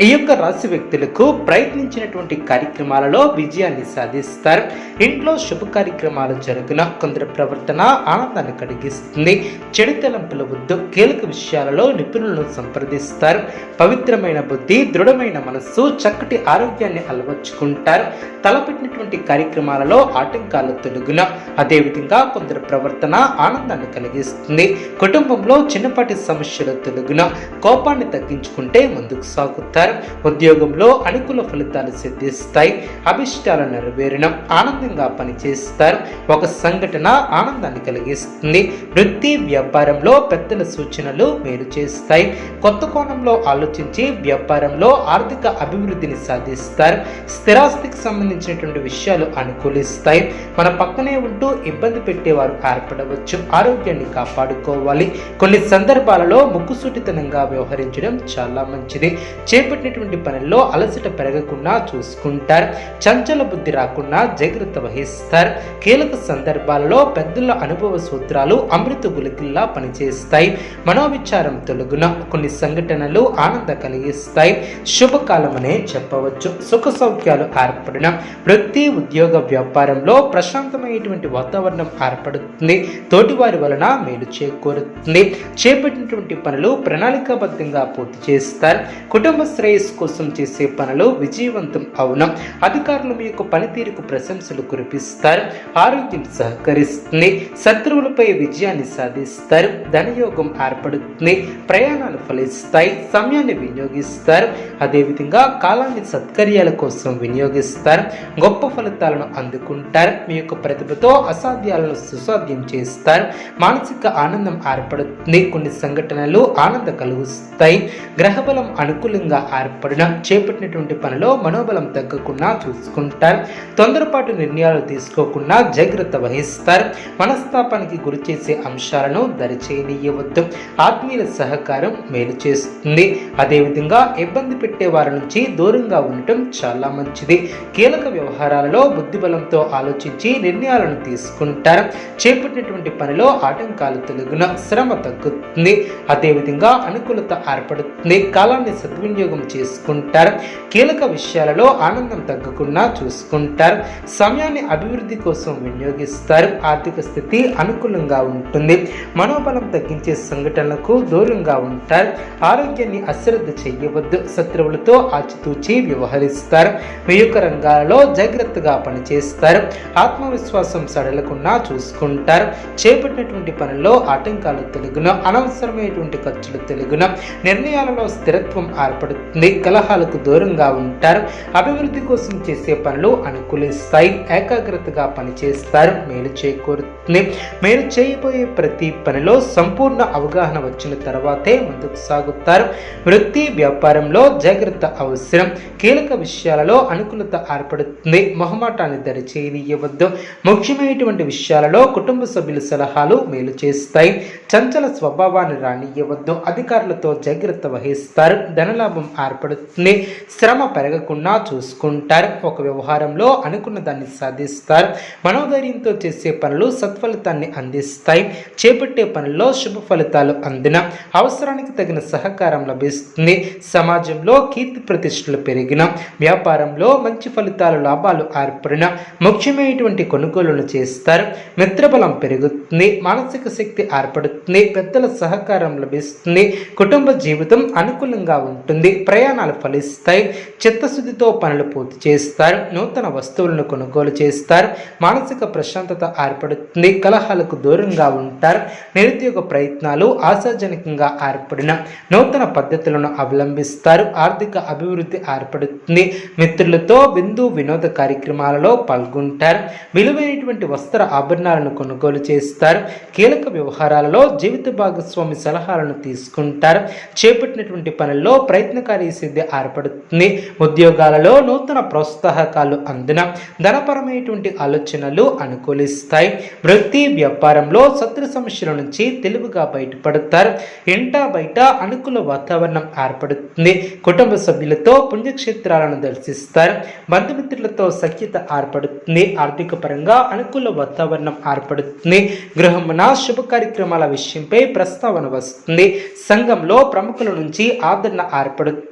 ఈ యొక్క రాశి వ్యక్తులకు ప్రయత్నించినటువంటి కార్యక్రమాలలో విజయాన్ని సాధిస్తారు. ఇంట్లో శుభ కార్యక్రమాలు జరుగున కొందరి ప్రవర్తన ఆనందాన్ని కలిగిస్తుంది. చెడు తలంపుల వద్దు కీలక విషయాలలో నిపుణులను సంప్రదిస్తారు. పవిత్రమైన బుద్ధి దృఢమైన మనస్సు చక్కటి ఆరోగ్యాన్ని అలవర్చుకుంటారు. తలపెట్టినటువంటి కార్యక్రమాలలో ఆటంకాలు తొలగున అదేవిధంగా కొందరి ప్రవర్తన ఆనందాన్ని కలిగిస్తుంది. కుటుంబంలో చిన్నపాటి సమస్యలు తొలగున కోపాన్ని తగ్గించుకుంటే ముందుకు సాగుతారు. ఉద్యోగంలో అనుకూల ఫలితాలు సిద్ధిస్తాయి. అభిష్టాల నెరవేరడం ఆనందంగా పనిచేస్తారు. ఒక సంఘటన ఆనందాన్ని కలిగిస్తుంది. వృత్తి వ్యాపారంలో పెద్దల సూచనలు మేలు చేస్తాయి. కొత్త కోణంలో ఆలోచించి వ్యాపారంలో ఆర్థిక అభివృద్ధిని సాధిస్తారు. స్థిరాస్తికి సంబంధించినటువంటి విషయాలు అనుకూలిస్తాయి. మన పక్కనే ఉంటూ ఇబ్బంది పెట్టేవారు ఏర్పడవచ్చు. ఆరోగ్యాన్ని కాపాడుకోవాలి. కొన్ని సందర్భాలలో ముక్కుసూటితనంగా వ్యవహరించడం చాలా మంచిది. చేపట్టినటువంటి పనుల్లో అలసట పెరగకుండా చూసుకుంటారు. చంచల బుద్ధి రాకుండా జాగ్రత్త వహిస్తారు. కీలక సందర్భాలలో పెద్దల అనుభవ సూత్రాలు అమృత గులికిల్లా పనిచేస్తాయి. మనోవిచారం తొలగున కొన్ని సంఘటనలు ఆనంద కలిగిస్తాయి. శుభకాలమనే చెప్పవచ్చు. సుఖ సౌఖ్యాలు ఏర్పడిన వృత్తి ఉద్యోగ వ్యాపారంలో ప్రశాంతమైనటువంటి వాతావరణం ఏర్పడుతుంది. తోటివారి వలన మేలు చేకూరుతుంది. చేపట్టినటువంటి పనులు ప్రణాళికాబద్ధంగా పూర్తి చేస్తారు. కుటుంబ శ్రేయస్సు కోసం చేసే పనులు విజయవంతం అవును. అధికారులు మీ యొక్క పనితీరుకు ప్రశంసలు కురిపిస్తారు. ఆరోగ్యం సహకరిస్తుంది. శత్రువులపై విజయాన్ని సాధిస్తారు. ధనయోగం ఏర్పడుతుంది. ప్రయాణాలు ఫలిస్తాయి. సమయాన్ని వినియోగిస్తారు. అదేవిధంగా కాలాన్ని సత్కర్యాల కోసం వినియోగిస్తారు. గొప్ప ఫలితాలను అందుకుంటారు. మీ యొక్క ప్రతిభతో అసాధ్యాలను సుసాధ్యం చేస్తారు. మానసిక ఆనందం ఏర్పడుతుంది. కొన్ని సంఘటనలు ఆనంద కలుగుస్తాయి. గ్రహబలం అనుకూలంగా ఏర్పడిన చేపట్టినటువంటి పనిలో మనోబలం తగ్గకుండా చూసుకుంటారు. తొందరపాటు నిర్ణయాలు తీసుకోకుండా జాగ్రత్త వహిస్తారు. మనస్తాపానికి గురి చేసే అంశాలను దరిచేయనీయవద్దు ఆత్మీయుల సహకారం మేలు చేస్తుంది. అదేవిధంగా ఇబ్బంది పెట్టే వారి నుంచి దూరంగా ఉండటం చాలా మంచిది. కీలక వ్యవహారాలలో బుద్ధిబలంతో ఆలోచించి నిర్ణయాలను తీసుకుంటారు. చేపట్టినటువంటి పనిలో ఆటంకాలు తొలగిన శ్రమ తగ్గుతుంది. అదేవిధంగా అనుకూలత ఏర్పడుతుంది. కాలాన్ని సద్వినియోగం చేసుకుంటారు. కీలక విషయాలలో ఆనందం తగ్గకుండా చూసుకుంటారు. సమయాన్ని అభివృద్ధి కోసం వినియోగిస్తారు. ఆర్థిక స్థితి అనుకూలంగా ఉంటుంది. మనోబలం తగ్గించే సంఘటనలకు దూరంగా ఉంటారు. ఆరోగ్యాన్ని అశ్రద్ధ చేయవద్దు. శత్రువులతో ఆచితూచి వ్యవహరిస్తారు. మీ యొక్క రంగాలలో జాగ్రత్తగా పనిచేస్తారు. ఆత్మవిశ్వాసం సడలకుండా చూసుకుంటారు. చేపట్టినటువంటి పనుల్లో ఆటంకాలు తెలుగున అనవసరమైనటువంటి ఖర్చులు తెలుగున నిర్ణయాలలో స్థిరత్వం ఏర్పడుతుంది కలహాలకు దూరంగా ఉంటారు. అభివృద్ధి కోసం చేసే పనులు అనుకూలిస్తాయి ఏకాగ్రతగా పనిచేస్తారు. మేలు చేకూరుతుంది. మీరు చేయబోయే ప్రతి పనిలో సంపూర్ణ అవగాహన వచ్చిన తర్వాతే ముందుకు సాగుతారు. వృత్తి వ్యాపారంలో జాగ్రత్త అవసరం. కీలక విషయాలలో అనుకూలత ఏర్పడుతుంది. మొహమాటాన్ని దరిచేయనీయవద్దు ముఖ్యమైనటువంటి విషయాలలో కుటుంబ సభ్యుల సలహాలు మేలు చేస్తాయి. చంచల స్వభావాన్ని రానియవద్దు అధికారులతో జాగ్రత్త వహిస్తారు. ధనలాభం ఏర్పడుతుంది. శ్రమ పెరగకుండా చూసుకుంటారు. ఒక వ్యవహారంలో అనుకున్న దాన్ని సాధిస్తారు. మనోధైర్యంతో చేసే పనులు సత్ఫలితాన్ని అందిస్తాయి. చేపట్టే పనుల్లో శుభ ఫలితాలు అందిన అవసరానికి తగిన సహకారం లభిస్తుంది. సమాజంలో కీర్తి ప్రతిష్టలు పెరిగిన వ్యాపారంలో మంచి ఫలితాలు లాభాలు ఏర్పడిన ముఖ్యమైనటువంటి కొనుగోలులు చేస్తారు. మిత్రబలం పెరుగుతుంది. మానసిక శక్తి ఏర్పడుతుంది. పెద్దల సహకారం లభిస్తుంది. కుటుంబ జీవితం అనుకూలంగా ఉంటుంది. ప్రయాణాలు ఫలిస్తాయి. చిత్తశుద్ధితో పనులు పూర్తి చేస్తారు. నూతన వస్తువులను కొనుగోలు చేస్తారు. మానసిక ప్రశాంతత ఏర్పడుతుంది. కలహాలకు దూరంగా ఉంటారు. నిరుద్యోగ ప్రయత్నాలు ఆశాజనకంగా ఏర్పడిన నూతన పద్ధతులను అవలంబిస్తారు. ఆర్థిక అభివృద్ధి ఏర్పడుతుంది. మిత్రులతో బిందు వినోద కార్యక్రమాలలో పాల్గొంటారు. విలువైనటువంటి వస్త్ర ఆభరణాలను కొనుగోలు చేస్తారు. కీలక వ్యవహారాలలో జీవిత భాగస్వామి సలహాలను తీసుకుంటారు. చేపట్టినటువంటి పనుల్లో ప్రయత్నకారి సిద్ధి ఏర్పడుతుంది. ఉద్యోగాలలో నూతన ప్రోత్సాహకాలు అందిన ధనపరమైనటువంటి ఆలోచనలు అనుకూలిస్తాయి. వృత్తి వ్యాపారంలో శత్రు సమస్యల నుంచి తెలివిగా బయటపడతారు. ఇంట బయట అనుకూల వాతావరణం ఏర్పడుతుంది. కుటుంబ సభ్యులతో పుణ్యక్షేత్రాలను దర్శిస్తారు. బంధుమిత్రులతో సఖ్యత ఏర్పడుతుంది. ఆర్థిక పరంగా అనుకూల వాతావరణం ఏర్పడుతుంది. గృహమున శుభ కార్యక్రమాల విషయంపై ప్రస్తావన వస్తుంది. సంఘంలో ప్రముఖుల నుంచి ఆదరణ ఏర్పడుతుంది.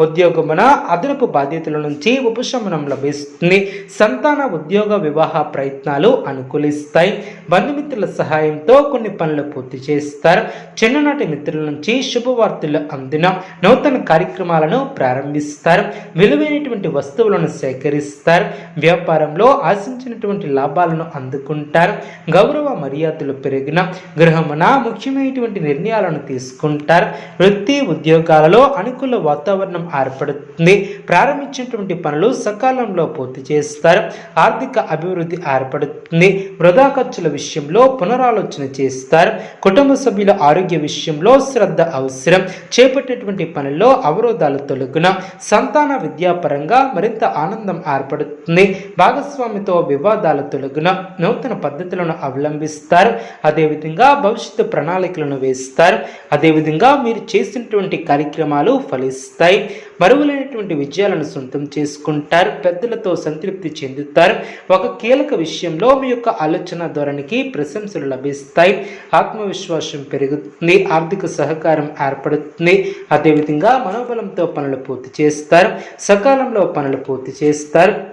ఉద్యోగమున అదనపు బాధ్యతల నుంచి ఉపశమనం లభిస్తుంది. సంతాన ఉద్యోగ వివాహ ప్రయత్నాలు అనుకూలిస్తాయి. బంధుమిత్రుల సహాయంతో కొన్ని పనులు పూర్తి చేస్తారు. చిన్ననాటి మిత్రుల నుంచి శుభవార్తలు అందిన నూతన కార్యక్రమాలను ప్రారంభిస్తారు. విలువైనటువంటి వస్తువులను సేకరిస్తారు. వ్యాపారంలో ఆశించినటువంటి లాభాలను అందుకుంటారు. గౌరవ మర్యాదలు పెరిగిన గృహమున ముఖ్యమైనటువంటి నిర్ణయాలను తీసుకుంటారు. వృత్తి ఉద్యోగాలలో అనుకూల వాతావరణం వాతావరణం ఏర్పడుతుంది. ప్రారంభించినటువంటి పనులు సకాలంలో పూర్తి చేస్తారు. ఆర్థిక అభివృద్ధి ఏర్పడుతుంది. వృధా ఖర్చుల విషయంలో పునరాలోచన చేస్తారు. కుటుంబ సభ్యుల ఆరోగ్య విషయంలో శ్రద్ధ అవసరం. చేపట్టేటువంటి పనుల్లో అవరోధాలు తొలగున సంతాన విద్యాపరంగా మరింత ఆనందం ఏర్పడుతుంది. భాగస్వామితో వివాదాలు తొలగున నూతన పద్ధతులను అవలంబిస్తారు. అదేవిధంగా భవిష్యత్తు ప్రణాళికలను వేస్తారు. అదేవిధంగా మీరు చేసినటువంటి కార్యక్రమాలు ఫలిస్తారు లభిస్తాయి మరువులైనటువంటి విజయాలను సొంతం చేసుకుంటారు. పెద్దలతో సంతృప్తి చెందుతారు. ఒక కీలక విషయంలో మీ యొక్క ఆలోచన ధోరణికి ప్రశంసలు లభిస్తాయి. ఆత్మవిశ్వాసం పెరుగుతుంది. ఆర్థిక సహకారం ఏర్పడుతుంది. అదేవిధంగా మనోబలంతో పనులు పూర్తి చేస్తారు. సకాలంలో పనులు పూర్తి చేస్తారు.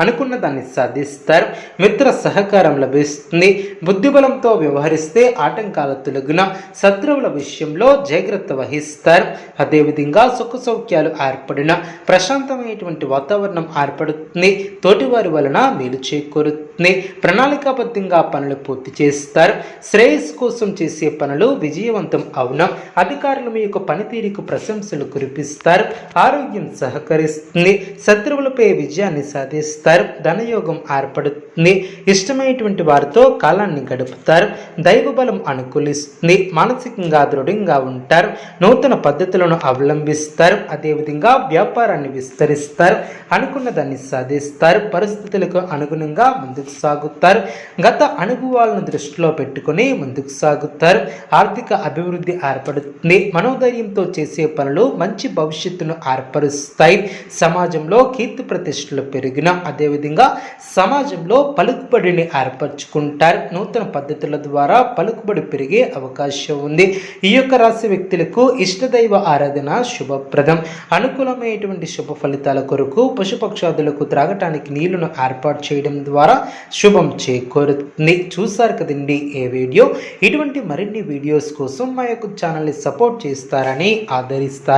అనుకున్న దాన్ని సాధిస్తారు. మిత్ర సహకారం లభిస్తుంది. బుద్ధిబలంతో వ్యవహరిస్తే ఆటంకాల తొలగున శత్రువుల విషయంలో జాగ్రత్త వహిస్తారు. అదేవిధంగా సుఖ సౌఖ్యాలు ఏర్పడిన ప్రశాంతమైనటువంటి వాతావరణం ఏర్పడుతుంది. తోటివారి వలన మేలు చేకూరుతుంది. ప్రణాళికాబద్ధంగా పనులు పూర్తి చేస్తారు. శ్రేయస్సు కోసం చేసే పనులు విజయవంతం అవునం అధికారులు మీ యొక్క పనితీరుకు ప్రశంసలు కురిపిస్తారు. ఆరోగ్యం సహకరిస్తుంది. శత్రువులపై విజయాన్ని సాధిస్తారు. ధనయోగం ఏర్పడుతుంది. ఇష్టమైనటువంటి వారితో కాలాన్ని గడుపుతారు. దైవ బలం అనుకూలిస్తుంది. మానసికంగా దృఢంగా ఉంటారు. నూతన పద్ధతులను అవలంబిస్తారు. అదేవిధంగా వ్యాపారాన్ని విస్తరిస్తారు. అనుకున్న దాన్ని సాధిస్తారు. పరిస్థితులకు అనుగుణంగా ముందుకు సాగుతారు. గత అనుభవాలను దృష్టిలో పెట్టుకుని ముందుకు సాగుతారు. ఆర్థిక అభివృద్ధి ఏర్పడుతుంది. మనోధైర్యంతో చేసే పనులు మంచి భవిష్యత్తును ఏర్పరుస్తాయి. సమాజంలో కీర్తి ప్రతిష్టలు పెరిగిన అదేవిధంగా సమాజంలో పలుకుబడిని ఏర్పరచుకుంటారు. నూతన పద్ధతుల ద్వారా పలుకుబడి పెరిగే అవకాశం ఉంది. ఈ యొక్క రాశి వ్యక్తులకు ఇష్టదైవ ఆరాధన శుభప్రదం. అనుకూలమైనటువంటి శుభ ఫలితాల కొరకు పశుపక్షాదులకు త్రాగటానికి నీళ్ళను ఏర్పాటు చేయడం ద్వారా శుభం చేకూరుతుంది. చూశారు కదండి ఏ వీడియో? ఇటువంటి మరిన్ని వీడియోస్ కోసం మా యొక్క ఛానల్ని సపోర్ట్ చేస్తారని ఆదరిస్తారని